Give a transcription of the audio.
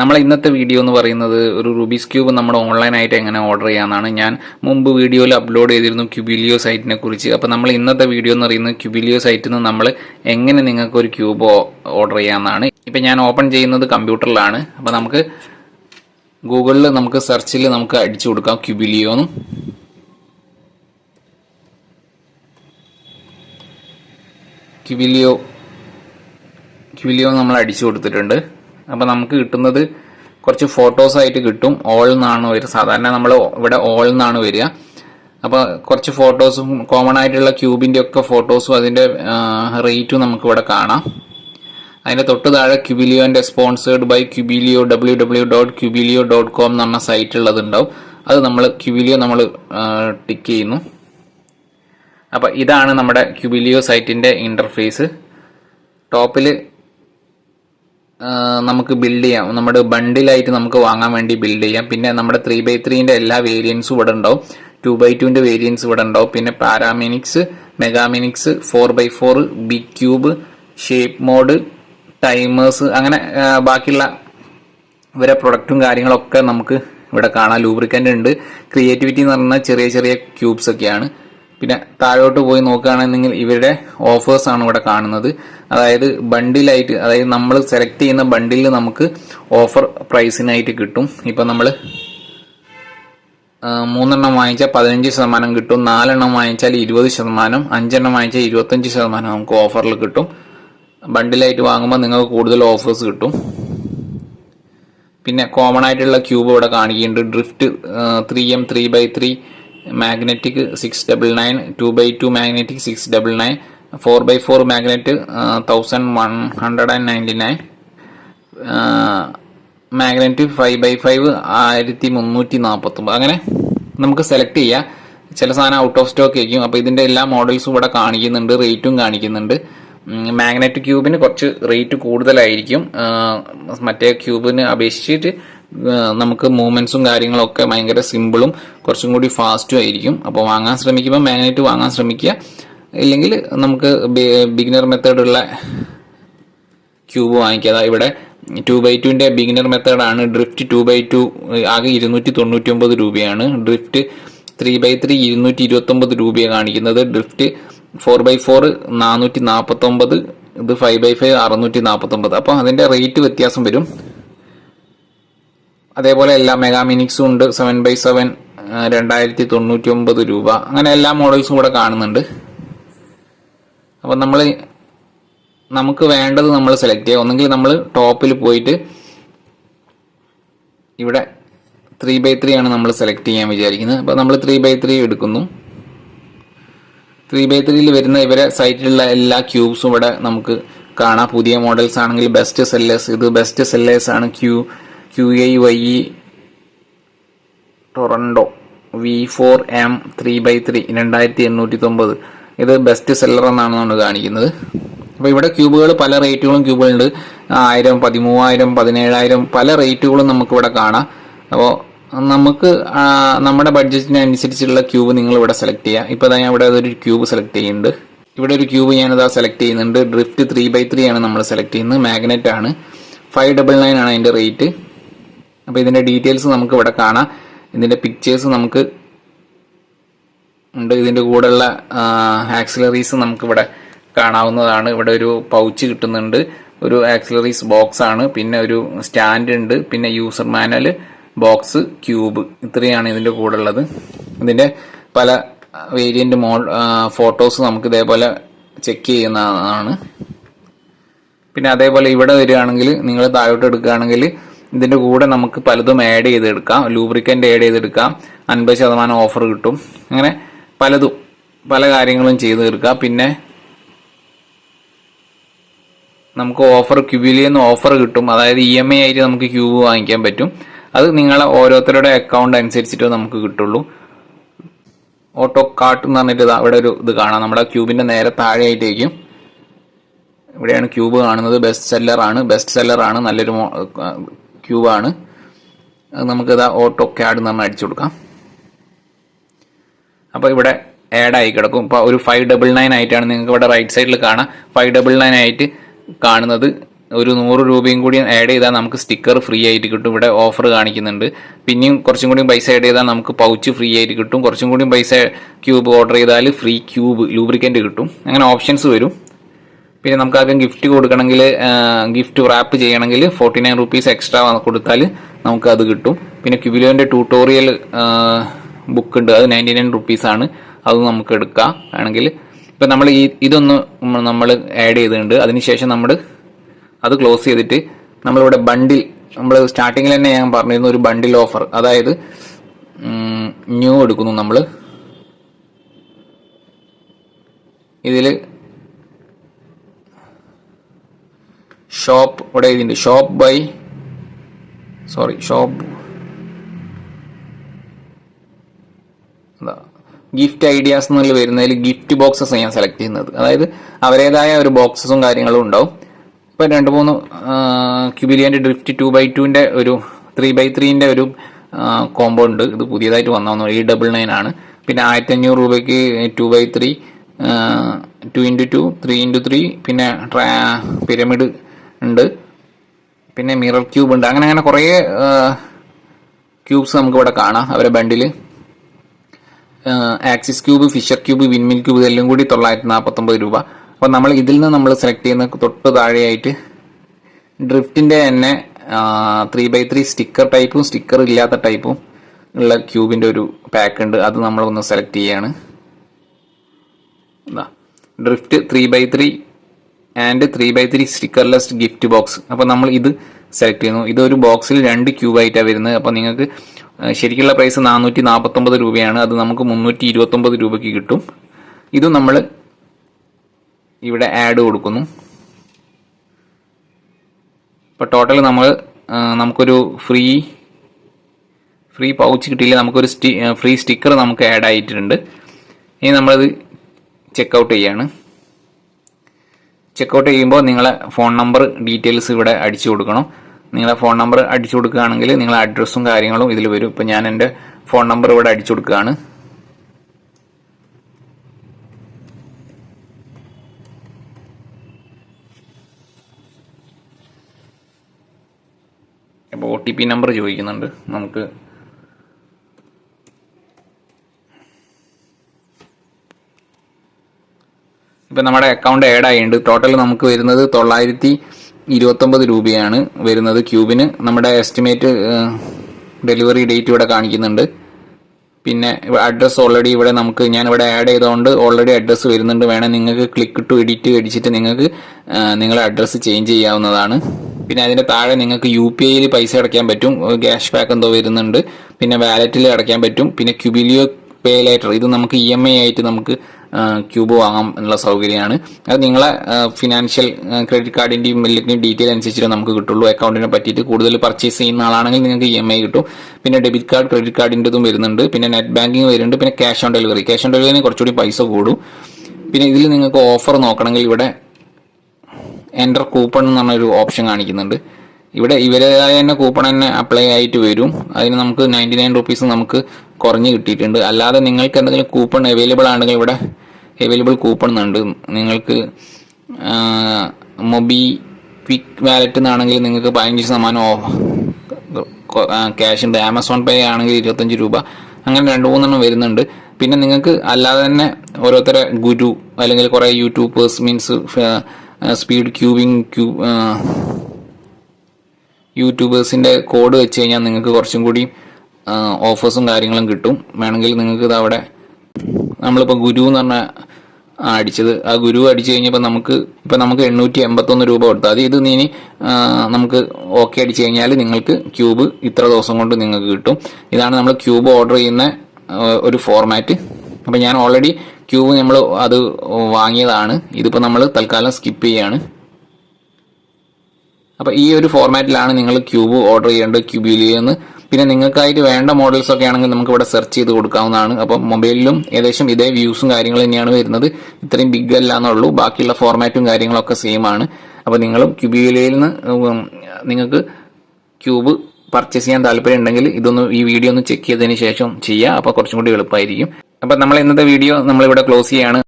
നമ്മൾ ഇന്നത്തെ വീഡിയോ എന്ന് പറയുന്നത് ഒരു റുബീസ് ക്യൂബ് നമ്മൾ ഓൺലൈനായിട്ട് എങ്ങനെ ഓർഡർ ചെയ്യാമെന്നാണ് ഞാൻ മുമ്പ് വീഡിയോയിൽ അപ്ലോഡ് ചെയ്തിരുന്നു ക്യൂബിലിയോ സൈറ്റിനെ കുറിച്ച്. അപ്പോൾ നമ്മൾ ഇന്നത്തെ വീഡിയോ എന്ന് പറയുന്നത് ക്യൂബിലിയോ സൈറ്റിൽ നിന്ന് നമ്മൾ എങ്ങനെ നിങ്ങൾക്ക് ഒരു ക്യൂബ് ഓർഡർ ചെയ്യാമെന്നാണ് ഇപ്പം ഞാൻ ഓപ്പൺ ചെയ്യുന്നത് കമ്പ്യൂട്ടറിലാണ് അപ്പോൾ നമുക്ക് ഗൂഗിളിൽ നമുക്ക് സെർച്ചിൽ നമുക്ക് അടിച്ചു കൊടുക്കാം ക്യൂബിലിയോ എന്ന് ക്യൂബിലിയോ ക്യൂബിലിയോ നമ്മൾ അടിച്ചു കൊടുത്തിട്ടുണ്ട്. അപ്പോൾ നമുക്ക് കിട്ടുന്നത് കുറച്ച് ഫോട്ടോസ് ആയിട്ട് കിട്ടും. ഓൾ എന്നാണ് വരിക. സാധാരണ നമ്മൾ ഇവിടെ ഓൾ എന്നാണ് വരിക. അപ്പോൾ കുറച്ച് ഫോട്ടോസും കോമൺ ആയിട്ടുള്ള ക്യൂബിന്റെ ഒക്കെ ഫോട്ടോസും അതിന്റെ റേറ്റും നമുക്ക് ഇവിടെ കാണാം. അതിന്റെ തൊട്ട് താഴെ ക്യൂബിലിയോന്റെ sponsored by Cubelelo W W dot Cubelelo dot com എന്ന് പറഞ്ഞ സൈറ്റ് ഉള്ളതുണ്ടാവും അത് നമ്മൾ ക്യൂബിലിയോ നമ്മൾ ടിക്ക് ചെയ്യുന്നു. അപ്പോൾ ഇതാണ് നമ്മുടെ ക്യൂബിലിയോ സൈറ്റിന്റെ ഇന്റർഫേസ് ടോപ്പിൽ നമുക്ക് ബിൽഡ് ചെയ്യാം. നമ്മുടെ ബണ്ടിലായിട്ട് നമുക്ക് വാങ്ങാൻ വേണ്ടി ബിൽഡ് ചെയ്യാം. പിന്നെ നമ്മുടെ ത്രീ ബൈ ത്രീന്റെ എല്ലാ വേരിയൻസും ഇവിടെ ഉണ്ടാവും. ടു ബൈ ടുവിന്റെ വേരിയൻസ് ഇവിടെ ഉണ്ടാവും. പിന്നെ pyraminx megaminx four by four B cube shape mod timers അങ്ങനെ ബാക്കിയുള്ള ഇവരെ പ്രൊഡക്റ്റും കാര്യങ്ങളൊക്കെ നമുക്ക് ഇവിടെ കാണാം. ലൂബ്രിക്കന്റ് ഉണ്ട്. ക്രിയേറ്റിവിറ്റി എന്ന് പറഞ്ഞാൽ ചെറിയ ചെറിയ ക്യൂബ്സ് ഒക്കെയാണ്. പിന്നെ താഴോട്ട് പോയി നോക്കുകയാണെന്നുണ്ടെങ്കിൽ ഇവരുടെ ഓഫേഴ്സ് ആണ് ഇവിടെ കാണുന്നത്. അതായത് ബണ്ടിലായിട്ട് അതായത് നമ്മൾ സെലക്ട് ചെയ്യുന്ന ബണ്ടിൽ നമുക്ക് ഓഫർ പ്രൈസിനായിട്ട് കിട്ടും. ഇപ്പം നമ്മൾ മൂന്നെണ്ണം വാങ്ങിച്ചാൽ പതിനഞ്ച് ശതമാനം കിട്ടും. നാലെണ്ണം വാങ്ങിച്ചാൽ ഇരുപത് ശതമാനം. അഞ്ചെണ്ണം വാങ്ങിച്ചാൽ ഇരുപത്തഞ്ച് ശതമാനം നമുക്ക് ഓഫറിൽ കിട്ടും. ബണ്ടിലായിട്ട് വാങ്ങുമ്പോൾ നിങ്ങൾക്ക് കൂടുതൽ ഓഫേഴ്സ് കിട്ടും. പിന്നെ കോമൺ ആയിട്ടുള്ള ക്യൂബ് ഇവിടെ കാണിക്കുന്നുണ്ട്. Drift three M three by three magnetic six double nine two by two magnetic six double nine four by four magnet thousand one hundred and ninety nine magnet five by five ആയിരത്തി മുന്നൂറ്റി നാൽപ്പത്തൊമ്പത് അങ്ങനെ നമുക്ക് select ചെയ്യാം. ചില സാധനം out of stock ആയിരിക്കും. അപ്പോൾ ഇതിന്റെ എല്ലാ മോഡൽസും ഇവിടെ കാണിക്കുന്നുണ്ട് റേറ്റും കാണിക്കുന്നുണ്ട്. മാഗ്നറ്റ് ക്യൂബിന് കുറച്ച് റേറ്റ് കൂടുതലായിരിക്കും. മറ്റേ ക്യൂബിന് അപേക്ഷിച്ചിട്ട് നമുക്ക് മൂവ്മെന്റ്സും കാര്യങ്ങളൊക്കെ ഭയങ്കര സിമ്പിളും കുറച്ചും കൂടി ഫാസ്റ്റും ആയിരിക്കും. അപ്പോൾ വാങ്ങാൻ ശ്രമിക്കുമ്പോൾ മാഗ്നറ്റ് വാങ്ങാൻ ശ്രമിക്കുക. ഇല്ലെങ്കിൽ നമുക്ക് ബിഗിനർ മെത്തേഡുള്ള ക്യൂബ് വാങ്ങിക്കുക. അതാ ഇവിടെ ടു ബൈ ടുവിന്റെ ബിഗിനർ മെത്തേഡാണ് ഡ്രിഫ്റ്റ് ടു ബൈ ടു ആകെ ഇരുന്നൂറ്റി തൊണ്ണൂറ്റി ഒമ്പത് രൂപയാണ്. ഡ്രിഫ്റ്റ് ത്രീ ബൈ ത്രീ ഇരുന്നൂറ്റി ഇരുപത്തി ഒമ്പത് രൂപയാണ് കാണിക്കുന്നത്. ഡ്രിഫ്റ്റ് ഫോർ ബൈ ഫോർ നാനൂറ്റി നാൽപ്പത്തി ഒമ്പത് ഇത് ഫൈവ് ബൈ ഫൈവ് അറുന്നൂറ്റി നാൽപ്പത്തി ഒമ്പത് അപ്പോൾ അതിന്റെ റേറ്റ് വ്യത്യാസം വരും. അതേപോലെ എല്ലാ മെഗാ മിനിക്സും ഉണ്ട്. സെവൻ ബൈ സെവൻ രണ്ടായിരത്തി തൊണ്ണൂറ്റി ഒമ്പത് രൂപ. അങ്ങനെ എല്ലാ മോഡൽസും ഇവിടെ കാണുന്നുണ്ട്. അപ്പം നമ്മൾ നമുക്ക് വേണ്ടത് നമ്മൾ സെലക്ട് ചെയ്യുക ഒന്നെങ്കിൽ നമ്മൾ ടോപ്പിൽ പോയിട്ട് ഇവിടെ ത്രീ ബൈ ത്രീ ആണ് നമ്മൾ സെലക്ട് ചെയ്യാൻ വിചാരിക്കുന്നത്. അപ്പോൾ നമ്മൾ ത്രീ ബൈ ത്രീ എടുക്കുന്നു. ത്രീ ബൈ ത്രീയിൽ വരുന്ന ഇവരെ സൈറ്റിലുള്ള എല്ലാ ക്യൂബ്സും ഇവിടെ നമുക്ക് കാണാം. പുതിയ മോഡൽസ് ആണെങ്കിൽ ബെസ്റ്റ് സെല്ലേഴ്സ് ഇത് ബെസ്റ്റ് സെല്ലേഴ്സ് ആണ് Q Q A Y E Tornado V four M three by three രണ്ടായിരത്തി എണ്ണൂറ്റി തൊമ്പത് ഇത് ബെസ്റ്റ് സെല്ലർ എന്നാണ് നമ്മൾ കാണിക്കുന്നത്. അപ്പോൾ ഇവിടെ ക്യൂബുകൾ പല റേറ്റുകളും ക്യൂബുകളുണ്ട്. ആയിരം പതിമൂവായിരം പതിനേഴായിരം പല റേറ്റുകളും നമുക്കിവിടെ കാണാം. അപ്പോൾ നമുക്ക് നമ്മുടെ ബഡ്ജറ്റിനനുസരിച്ചുള്ള ക്യൂബ് നിങ്ങൾ ഇവിടെ സെലക്ട് ചെയ്യുക ഇപ്പോൾ ഞാൻ ഇവിടെ ഒരു ക്യൂബ് സെലക്ട് ചെയ്യുന്നുണ്ട്. ഇവിടെ ഒരു ക്യൂബ് ഞാനിതാ സെലക്ട് ചെയ്യുന്നുണ്ട്. ഡ്രിഫ്റ്റ് ത്രീ ബൈ ത്രീ ആണ് നമ്മൾ സെലക്ട് ചെയ്യുന്നത്. മാഗ്നറ്റ് ആണ്. ഫൈവ് ഡബിൾ നയൻ ആണ് അതിന്റെ റേറ്റ് അപ്പോൾ ഇതിന്റെ ഡീറ്റെയിൽസ് നമുക്ക് ഇവിടെ കാണാം. ഇതിന്റെ പിക്ചേഴ്സ് നമുക്ക് ഉണ്ട്. ഇതിന്റെ കൂടെയുള്ള ആക്സിലറീസ് നമുക്ക് ഇവിടെ കാണാവുന്നതാണ്. ഇവിടെ ഒരു പൗച്ച് കിട്ടുന്നുണ്ട്. ഒരു ആക്സിലറീസ് ബോക്സ് ആണ്. പിന്നെ ഒരു സ്റ്റാൻഡ് ഉണ്ട്. പിന്നെ യൂസർ മാനുവൽ ബോക്സ് ക്യൂബ് ഇത്രയാണ് ഇതിന്റെ കൂടെ ഉള്ളത് ഇതിന്റെ പല വേരിയന്റ് മോ ഫോട്ടോസ് നമുക്ക് ഇതേപോലെ ചെക്ക് ചെയ്യുന്നതാണ്. പിന്നെ അതേപോലെ ഇവിടെ വരികയാണെങ്കിൽ നിങ്ങൾ താഴോട്ട് എടുക്കുകയാണെങ്കിൽ ഇതിന്റെ കൂടെ നമുക്ക് പലതും ആഡ് ചെയ്തെടുക്കാം. ലൂബ്രിക്കന്റ് ആഡ് ചെയ്തെടുക്കാം. അൻപത് ശതമാനം ഓഫർ കിട്ടും. അങ്ങനെ പലതും പല കാര്യങ്ങളും ചെയ്തു തീർക്കാം. പിന്നെ നമുക്ക് ഓഫർ ക്യൂബിൽ നിന്ന് ഓഫർ കിട്ടും. അതായത് ഇ എം ഐ ആയിട്ട് നമുക്ക് ക്യൂബ് വാങ്ങിക്കാൻ പറ്റും. അത് നിങ്ങളെ ഓരോരുത്തരുടെ അക്കൗണ്ട് അനുസരിച്ചിട്ട് നമുക്ക് കിട്ടുള്ളൂ. ഓട്ടോ കാർട്ട് എന്ന് പറഞ്ഞിട്ട് ഇവിടെ ഒരു ഇത് കാണാം. നമ്മുടെ ക്യൂബിന്റെ നേരെ താഴെയായിട്ടേക്കും. ഇവിടെയാണ് ക്യൂബ് കാണുന്നത്. ബെസ്റ്റ് സെല്ലർ ആണ്. ബെസ്റ്റ് സെല്ലർ ആണ്. നല്ലൊരു ക്യൂബാണ്. അത് നമുക്ക് ഇതാ ഓട്ടോ ക്യാഡ് എന്ന് പറഞ്ഞാൽ അടിച്ചു കൊടുക്കാം. അപ്പോൾ ഇവിടെ ആഡ് ആയി കിടക്കും. ഇപ്പോൾ ഒരു ഫൈവ് ഡബിൾ നയൻ ആയിട്ടാണ് നിങ്ങൾക്ക് ഇവിടെ റൈറ്റ് സൈഡിൽ കാണാം. ഫൈവ് ഡബിൾ നയൻ ആയിട്ട് കാണുന്നത് ഒരു നൂറ് രൂപയും കൂടി ആഡ് ചെയ്താൽ നമുക്ക് സ്റ്റിക്കർ ഫ്രീ ആയിട്ട് കിട്ടും. ഇവിടെ ഓഫർ കാണിക്കുന്നുണ്ട്. പിന്നെയും കുറച്ചും കൂടി പൈസ ആഡ് ചെയ്താൽ നമുക്ക് പൗച്ച് ഫ്രീ ആയിട്ട് കിട്ടും. കുറച്ചും കൂടി പൈസ ക്യൂബ് ഓർഡർ ചെയ്താൽ ഫ്രീ ക്യൂബ് ലൂബ്രിക്കന്റ് കിട്ടും. അങ്ങനെ ഓപ്ഷൻസ് വരും. പിന്നെ നമുക്ക് ആദ്യം ഗിഫ്റ്റ് കൊടുക്കണമെങ്കിൽ ഗിഫ്റ്റ് റാപ്പ് ചെയ്യണമെങ്കിൽ ഫോർട്ടി നയൻ റുപ്പീസ് എക്സ്ട്രാ കൊടുത്താൽ നമുക്ക് അത് കിട്ടും. പിന്നെ ക്യുബിലോന്റെ ട്യൂട്ടോറിയൽ ബുക്ക് ഉണ്ട്. അത് നയന്റി നയൻ റുപ്പീസാണ് അത് നമുക്ക് എടുക്കാം. ആണെങ്കിൽ ഇപ്പം നമ്മൾ ഈ ഇതൊന്ന് നമ്മൾ ആഡ് ചെയ്തിട്ടുണ്ട്. അതിനുശേഷം നമ്മൾ അത് ക്ലോസ് ചെയ്തിട്ട് നമ്മളിവിടെ ബണ്ടിൽ നമ്മൾ സ്റ്റാർട്ടിങ്ങിൽ തന്നെ ഞാൻ പറഞ്ഞിരുന്ന ഒരു ബണ്ടിൽ ഓഫർ അതായത് ന്യൂ എടുക്കുന്നു നമ്മൾ ഇതിൽ ഷോപ്പ് ഇവിടെ എഴുതിയിട്ടുണ്ട് shop by sorry shop. Gift ideas എന്നുള്ള വരുന്നതിൽ ഗിഫ്റ്റ് ബോക്സസ് ഞാൻ സെലക്ട് ചെയ്യുന്നത്. അതായത് അവരേതായ ഒരു ബോക്സസും കാര്യങ്ങളും ഉണ്ടാവും. ഇപ്പം രണ്ട് മൂന്ന് ക്യൂബിലിയന്റെ ഡ്രിഫ്റ്റ് ടു ബൈ ടുവിന്റെ ഒരു ത്രീ ബൈ ത്രീന്റെ ഒരു കോമ്പോ ഉണ്ട്. ഇത് പുതിയതായിട്ട് വന്നു ഈ ഡബിൾ നയൻ ആണ്. പിന്നെ ആയിരത്തി അഞ്ഞൂറ് രൂപയ്ക്ക് two by three two into two three into three പിന്നെ പിരമിഡ് ഉണ്ട്. പിന്നെ മിറർ ക്യൂബ് ഉണ്ട്. അങ്ങനെ അങ്ങനെ കുറേ ക്യൂബ്സ് നമുക്ക് ഇവിടെ കാണാം അവരെ bundle axis cube fisher cube windmill cube ഇതെല്ലാം കൂടി തൊള്ളായിരത്തി നാൽപ്പത്തൊമ്പത് രൂപ. അപ്പോൾ നമ്മൾ ഇതിൽ നിന്ന് നമ്മൾ സെലക്ട് ചെയ്യുന്ന തൊട്ട് താഴെയായിട്ട് ഡ്രിഫ്റ്റിന്റെ തന്നെ ത്രീ ബൈ ത്രീ സ്റ്റിക്കർ ടൈപ്പും സ്റ്റിക്കർ ഇല്ലാത്ത ടൈപ്പും ഉള്ള ക്യൂബിന്റെ ഒരു പാക്ക് ഉണ്ട്. അത് നമ്മൾ ഒന്ന് സെലക്ട് ചെയ്യാണ് Drift three by three and three by three stickerless gift box അപ്പോൾ നമ്മൾ ഇത് സെലക്ട് ചെയ്യുന്നു. ഇതൊരു ബോക്സിൽ രണ്ട് ക്യൂബ് ആയിട്ടാണ് വരുന്നത്. അപ്പോൾ നിങ്ങൾക്ക് ശരിക്കുള്ള പ്രൈസ് നാനൂറ്റി നാൽപ്പത്തൊമ്പത് രൂപയാണ്. അത് നമുക്ക് മുന്നൂറ്റി ഇരുപത്തൊമ്പത് രൂപയ്ക്ക് കിട്ടും. ഇത് നമ്മൾ ഇവിടെ ആഡ് കൊടുക്കുന്നു. ഇപ്പോൾ ടോട്ടൽ നമ്മൾ നമുക്കൊരു ഫ്രീ ഫ്രീ പൗച്ച് കിട്ടിയില്ല. നമുക്കൊരു സ്റ്റി ഫ്രീ സ്റ്റിക്കർ നമുക്ക് ആഡ് ആയിട്ടുണ്ട്. ഇനി നമ്മളത് ചെക്കൗട്ട് ചെയ്യാണ്. ചെക്കൗട്ട് ചെയ്യുമ്പോൾ നിങ്ങളെ ഫോൺ നമ്പർ ഡീറ്റെയിൽസ് ഇവിടെ അടിച്ചു കൊടുക്കണം. നിങ്ങളെ ഫോൺ നമ്പർ അടിച്ചു കൊടുക്കുകയാണെങ്കിൽ നിങ്ങളെ അഡ്രസ്സും കാര്യങ്ങളും ഇതിൽ വരും. ഇപ്പം ഞാൻ എന്റെ ഫോൺ നമ്പർ ഇവിടെ അടിച്ചു കൊടുക്കുകയാണ്. അപ്പോൾ ഒ ടി പി നമ്പർ ചോദിക്കുന്നുണ്ട്. നമുക്ക് ഇപ്പം നമ്മുടെ അക്കൗണ്ട് ആഡ് ആയിട്ടുണ്ട്. ടോട്ടൽ നമുക്ക് വരുന്നത് തൊള്ളായിരത്തി ഇരുപത്തൊമ്പത് രൂപയാണ് വരുന്നത് ക്യൂബിന്. നമ്മുടെ എസ്റ്റിമേറ്റ് ഡെലിവറി ഡേറ്റ് ഇവിടെ കാണിക്കുന്നുണ്ട്. പിന്നെ അഡ്രസ്സ് ഓൾറെഡി ഇവിടെ നമുക്ക് ഞാൻ ഇവിടെ ആഡ് ചെയ്തുകൊണ്ട് ഓൾറെഡി അഡ്രസ്സ് വരുന്നുണ്ട്. വേണേൽ നിങ്ങൾക്ക് ക്ലിക്ക് ടു എഡിറ്റ് അടിച്ചിട്ട് നിങ്ങൾക്ക് നിങ്ങളെ അഡ്രസ്സ് ചേഞ്ച് ചെയ്യാവുന്നതാണ്. പിന്നെ അതിന്റെ താഴെ നിങ്ങൾക്ക് യു പി ഐയിൽ പൈസ അടയ്ക്കാൻ പറ്റും. ക്യാഷ് ബാക്ക് എന്തോ വരുന്നുണ്ട്. പിന്നെ വാലറ്റിൽ അടയ്ക്കാൻ പറ്റും. പിന്നെ ക്യുബിലിയോ പേ ലേറ്റർ ഇത് നമുക്ക് ഇ എം ഐ ആയിട്ട് നമുക്ക് ക്യൂബ് വാങ്ങാം എന്നുള്ള സൗകര്യമാണ്. അത് നിങ്ങളെ ഫിനാൻഷ്യൽ ക്രെഡിറ്റ് കാർഡിന്റെയും ബില്ലിന്റെയും ഡീറ്റെയിൽ അനുസരിച്ചിട്ട് നമുക്ക് കിട്ടുള്ളൂ. അക്കൗണ്ടിനെ പറ്റിയിട്ട് കൂടുതൽ പർച്ചേസ് ചെയ്യുന്ന ആളാണെങ്കിൽ നിങ്ങൾക്ക് ഇ എം ഐ കിട്ടും. പിന്നെ ഡെബിറ്റ് കാർഡ് ക്രെഡിറ്റ് കാർഡിന്റെതും വരുന്നുണ്ട്. പിന്നെ നെറ്റ് ബാങ്കിങ് വരുന്നുണ്ട്. പിന്നെ cash on delivery cash on ഡെലിവറിന് കുറച്ചുകൂടി പൈസ കൂടും. പിന്നെ ഇതിൽ നിങ്ങൾക്ക് ഓഫർ നോക്കണമെങ്കിൽ ഇവിടെ എന്റർ കൂപ്പൺ എന്ന് പറഞ്ഞൊരു ഓപ്ഷൻ കാണിക്കുന്നുണ്ട്. ഇവിടെ ഇവരേതായ തന്നെ കൂപ്പൺ തന്നെ അപ്ലൈ ആയിട്ട് വരും. അതിന് നമുക്ക് നയന്റി നയൻ റുപ്പീസ് നമുക്ക് കുറഞ്ഞ് കിട്ടിയിട്ടുണ്ട്. അല്ലാതെ നിങ്ങൾക്ക് എന്തെങ്കിലും കൂപ്പൺ അവൈലബിൾ ആണെങ്കിൽ ഇവിടെ അവൈലബിൾ കൂപ്പൺ ഉണ്ട്. നിങ്ങൾക്ക് മൊബി ക്വിക്ക് വാലറ്റ് എന്നാണെങ്കിൽ നിങ്ങൾക്ക് പതിനഞ്ച് ശതമാനം ക്യാഷ് ഉണ്ട്. ആമസോൺ പേ ആണെങ്കിൽ ഇരുപത്തഞ്ച് രൂപ. അങ്ങനെ രണ്ട് മൂന്നെണ്ണം വരുന്നുണ്ട്. പിന്നെ നിങ്ങൾക്ക് അല്ലാതെ തന്നെ ഓരോരുത്തരെ ഗുരു അല്ലെങ്കിൽ കുറേ യൂട്യൂബേഴ്സ് മീൻസ് സ്പീഡ് ക്യൂബിങ് ക്യൂ യൂട്യൂബേഴ്സിന്റെ കോഡ് വെച്ച് കഴിഞ്ഞാൽ നിങ്ങൾക്ക് കുറച്ചും കൂടി ഓഫേഴ്സും കാര്യങ്ങളും കിട്ടും. വേണമെങ്കിൽ നിങ്ങൾക്ക് ഇത് അവിടെ നമ്മളിപ്പോൾ ഗുരു എന്ന് പറഞ്ഞ അടിച്ചത്. ആ ഗുരു അടിച്ചു കഴിഞ്ഞപ്പോൾ നമുക്ക് ഇപ്പം നമുക്ക് എണ്ണൂറ്റി എൺപത്തൊന്ന് രൂപ കൊടുത്താൽ അത് ഇത് നീ നമുക്ക് ഓക്കെ അടിച്ചു കഴിഞ്ഞാൽ നിങ്ങൾക്ക് ക്യൂബ് ഇത്ര ദിവസം കൊണ്ട് നിങ്ങൾക്ക് കിട്ടും. ഇതാണ് നമ്മൾ ക്യൂബ് ഓർഡർ ചെയ്യുന്ന ഒരു ഫോർമാറ്റ് അപ്പം ഞാൻ ഓൾറെഡി ക്യൂബ് നമ്മൾ അത് വാങ്ങിയതാണ്. ഇതിപ്പോൾ നമ്മൾ തൽക്കാലം സ്കിപ്പ് ചെയ്യാണ്. അപ്പോൾ ഈ ഒരു ഫോർമാറ്റിലാണ് നിങ്ങൾ ക്യൂബ് ഓർഡർ ചെയ്യേണ്ടത് ക്യൂബിലിയെന്ന് പിന്നെ നിങ്ങൾക്കായിട്ട് വേണ്ട മോഡൽസ് ഒക്കെ ആണെങ്കിൽ നമുക്ക് ഇവിടെ സെർച്ച് ചെയ്ത് കൊടുക്കാവുന്നതാണ്. അപ്പം മൊബൈലിലും ഏകദേശം ഇതേ വ്യൂസും കാര്യങ്ങളും തന്നെയാണ് വരുന്നത്. ഇത്രയും ബിഗ് അല്ല എന്നുള്ളൂ. ബാക്കിയുള്ള ഫോർമാറ്റും കാര്യങ്ങളൊക്കെ സെയിം ആണ്. അപ്പോൾ നിങ്ങളും ക്യൂബിലിയിൽ നിന്ന് നിങ്ങൾക്ക് ക്യൂബ് പർച്ചേസ് ചെയ്യാൻ താല്പര്യം ഉണ്ടെങ്കിൽ ഇതൊന്ന് ഈ വീഡിയോ ഒന്ന് ചെക്ക് ചെയ്തതിന് ശേഷം ചെയ്യുക അപ്പോൾ കുറച്ചും കൂടി എളുപ്പമായിരിക്കും. അപ്പോൾ നമ്മൾ ഇന്നത്തെ വീഡിയോ നമ്മളിവിടെ ക്ലോസ് ചെയ്യാണ്.